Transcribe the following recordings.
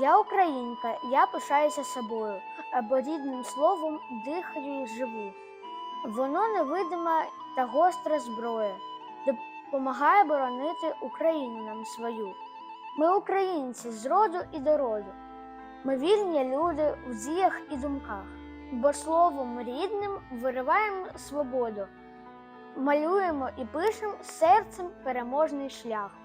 Я українка, я пишаюся собою, або рідним словом дихаю і живу. Воно невидима та гостра зброя, допомагає боронити Україну нам свою. Ми українці з роду і до роду. Ми вільні люди в діях і думках, бо словом рідним вириваємо свободу, малюємо і пишемо серцем переможний шлях.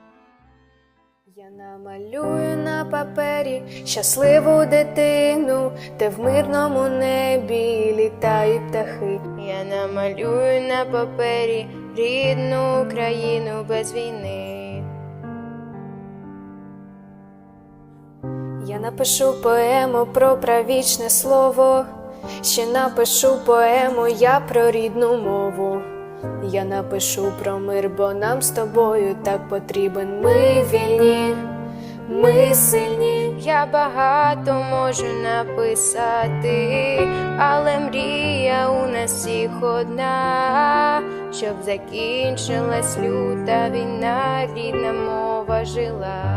Я намалюю на папері щасливу дитину, де в мирному небі літають птахи. Я намалюю на папері рідну Україну без війни. Я напишу поему про правічне слово, ще напишу поему я про рідну мову. Я напишу про мир, бо нам з тобою так потрібен. Ми вільні, ми сильні. Я багато можу написати, але мрія у нас всіх одна, щоб закінчилась люта війна, рідна мова жила.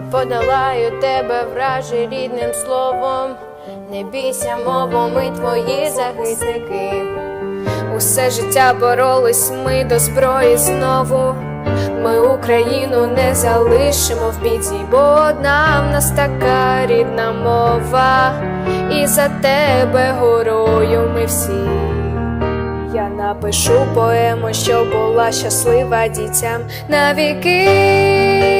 Я подолаю тебе враже рідним словом, не бійся мову, ми твої захисники. Усе життя боролись ми до зброї знову. Ми Україну не залишимо в біді, бо одна в нас така рідна мова, і за тебе горою ми всі. Я напишу поему, що була щаслива дітям навіки.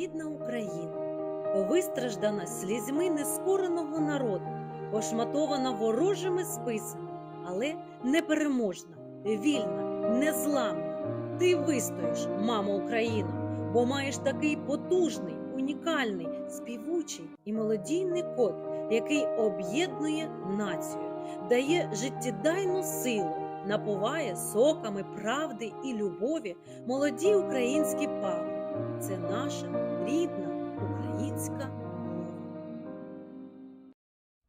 Рідна Україна, вистраждана слізьми нескореного народу, пошматована ворожими списами, але непереможна, вільна, незламна. Ти вистоїш, мамо Україно, бо маєш такий потужний, унікальний, співучий і мелодійний код, який об'єднує націю, дає життєдайну силу, напуває соками правди і любові молоді українські пави. Це наша рідна українська мова.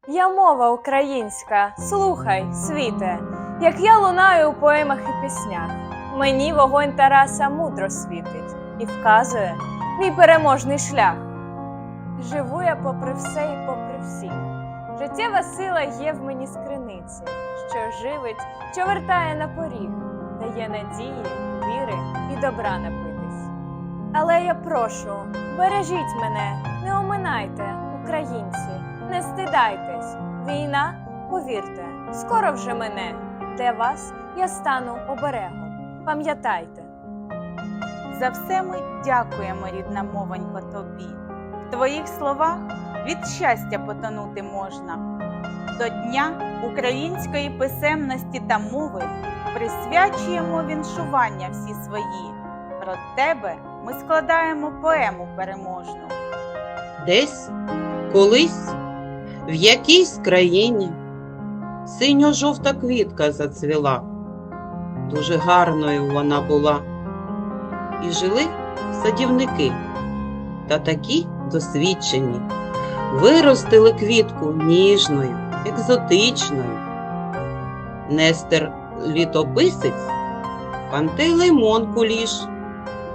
Я мова українська, слухай, світе, як я лунаю у поемах і піснях. Мені вогонь Тараса мудро світить і вказує мій переможний шлях. Живу я попри все і попри всіх. Життєва сила є в мені з криниці, що живить, що вертає на поріг, дає надії, віри і добра на напитись. Але я прошу, бережіть мене, не оминайте, українці, не стидайтесь. Війна, повірте, скоро вже мене. Для вас я стану оберегом. Пам'ятайте. За все ми дякуємо, рідна мовонько, тобі. В твоїх словах від щастя потонути можна. До Дня української писемності та мови присвячуємо віншування всі свої. Про тебе ми складаємо поему переможну. Десь, колись, в якійсь країні синьо-жовта квітка зацвіла. дуже гарною вона була. І жили садівники та такі досвідчені. Виростили квітку ніжною, екзотичною. Нестер літописець, Пантелеймон Куліш,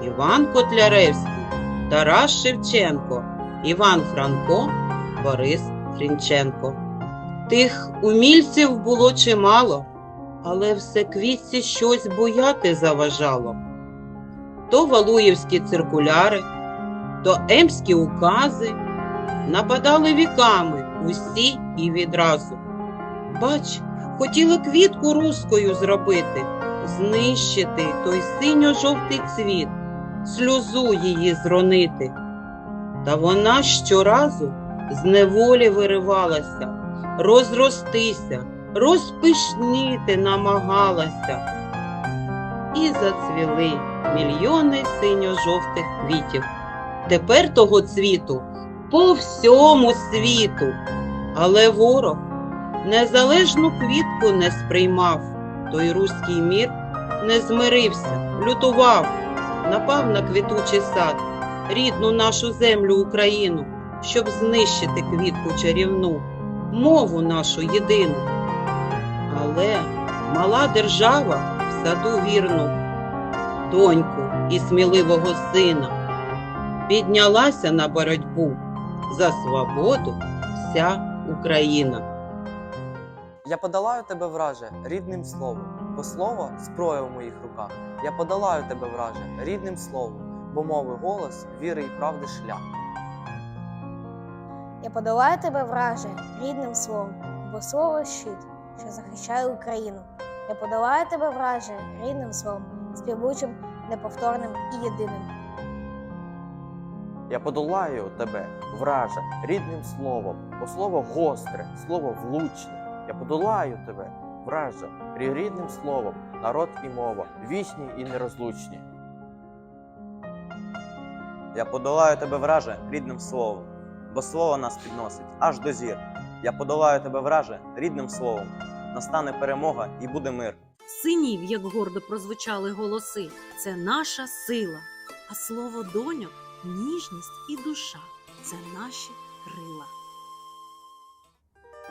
Іван Котляревський, Тарас Шевченко, Іван Франко, Борис Хрінченко. Тих умільців було чимало, але все квітці щось бояти заважало. То Валуєвські циркуляри, то емські укази нападали віками усі і відразу. Бач, хотіли квітку руською зробити, знищити той синьо-жовтий цвіт, сльозу її зронити. Та вона щоразу з неволі виривалася, розростися, розпишніти намагалася. І зацвіли мільйони синьо-жовтих квітів. Тепер того цвіту по всьому світу. Але ворог незалежну квітку не сприймав, той руський мір не змирився, лютував, напав на квітучий сад, рідну нашу землю Україну, щоб знищити квітку чарівну, мову нашу єдину. Але мала держава в саду вірну, доньку і сміливого сина, піднялася на боротьбу за свободу вся Україна. Я подолаю тебе, враже, рідним словом, бо слово зброя у моїх руках. Я подолаю тебе, враже, рідним словом, бо мови голос, віри і правди шлях. Я подолаю тебе, враже, рідним словом, бо слово щит, що захищає Україну. Я подолаю тебе, враже, рідним словом, співучим, неповторним і єдиним. Я подолаю тебе, враже, рідним словом, бо слово гостре, слово влучне. Я подолаю тебе, враже, рі- рідним словом, народ і мова, вічні і нерозлучні. Я подолаю тебе, враже, рідним словом, бо слово нас підносить аж до зір. Я подолаю тебе, враже, рідним словом. Настане перемога і буде мир. Синів, як гордо прозвучали голоси, це наша сила. А слово доньок ніжність і душа це наші крила.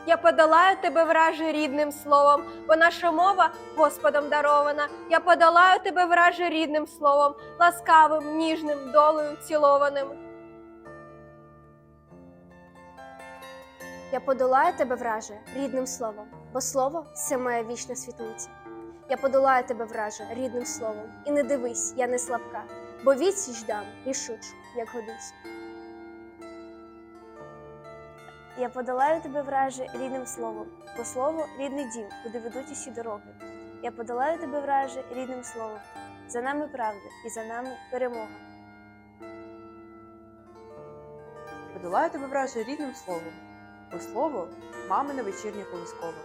Я подолаю тебе, враже, рідним словом, бо наша мова Господом дарована. Я подолаю тебе, враже, рідним словом, ласкавим, ніжним, долею цілованим. Я подолаю тебе, враже, рідним словом, бо слово це моя вічна світлиця. Я подолаю тебе, враже, рідним словом, і не дивись, я не слабка, бо відсіч дам рішучу, як годиться. Я подолаю тебе, враже, рідним словом, бо слово рідний дім, куди ведуть усі дороги. Я подолаю тебе, враже, рідним словом. За нами правда і за нами перемога. Подолаю тебе враже рідним словом, бо слово мамине вечірнє колискове.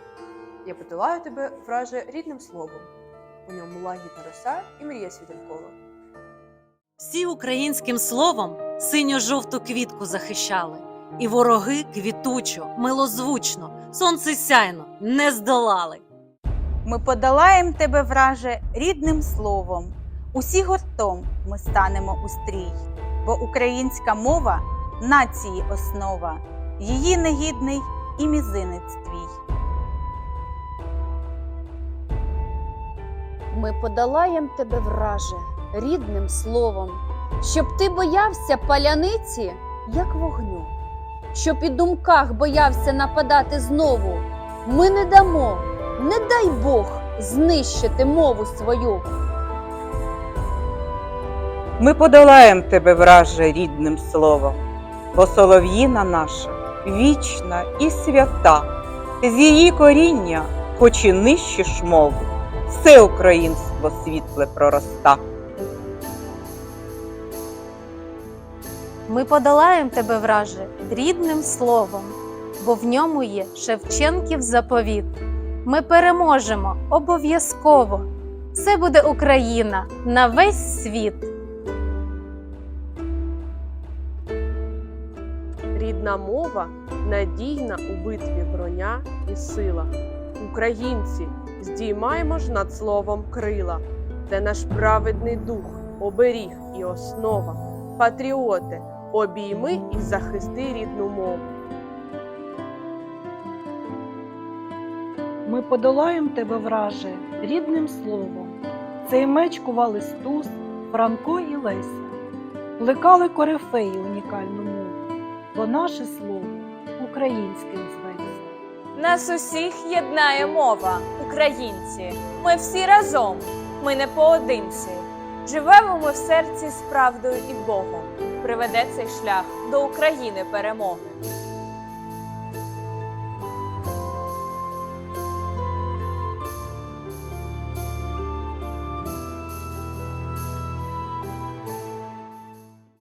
Я подолаю тебе враже рідним словом. У ньому лагідна роса і мрія світанкова. Всі українським словом синьо-жовту квітку захищали, і вороги квітучо, милозвучно, сонцесяйно не здолали. Ми подолаєм тебе, враже, рідним словом. Усі гуртом ми станемо у стрій, бо українська мова нації основа, її негідний і мізинець твій. Ми подолаєм тебе, враже, рідним словом, щоб ти боявся паляниці, як вогню, щоб і думках боявся нападати знову. Ми не дамо, не дай Бог, знищити мову свою. Ми подолаєм тебе, враже, рідним словом, бо солов'їна наша вічна і свята, з її коріння, хоч і нищиш мову, все українство світле пророста. Ми подолаєм тебе, враже, рідним словом, бо в ньому є Шевченків заповіт. Ми переможемо обов'язково. Це буде Україна на весь світ. Рідна мова надійна у битві броня і сила. Українці, здіймаймо ж над словом крила. Це наш праведний дух, оберіг і основа. Патріоти, обійми і захисти рідну мову. Ми подолаєм тебе, враже, рідним словом. Цей меч кували Стус, Франко і Леся. Плекали корифеї унікальну мову, бо наше слово українським зветься. Нас усіх єднає мова, українці. Ми всі разом, ми не поодинці. Живемо ми в серці з правдою і Богом. Приведе цей шлях до України перемоги.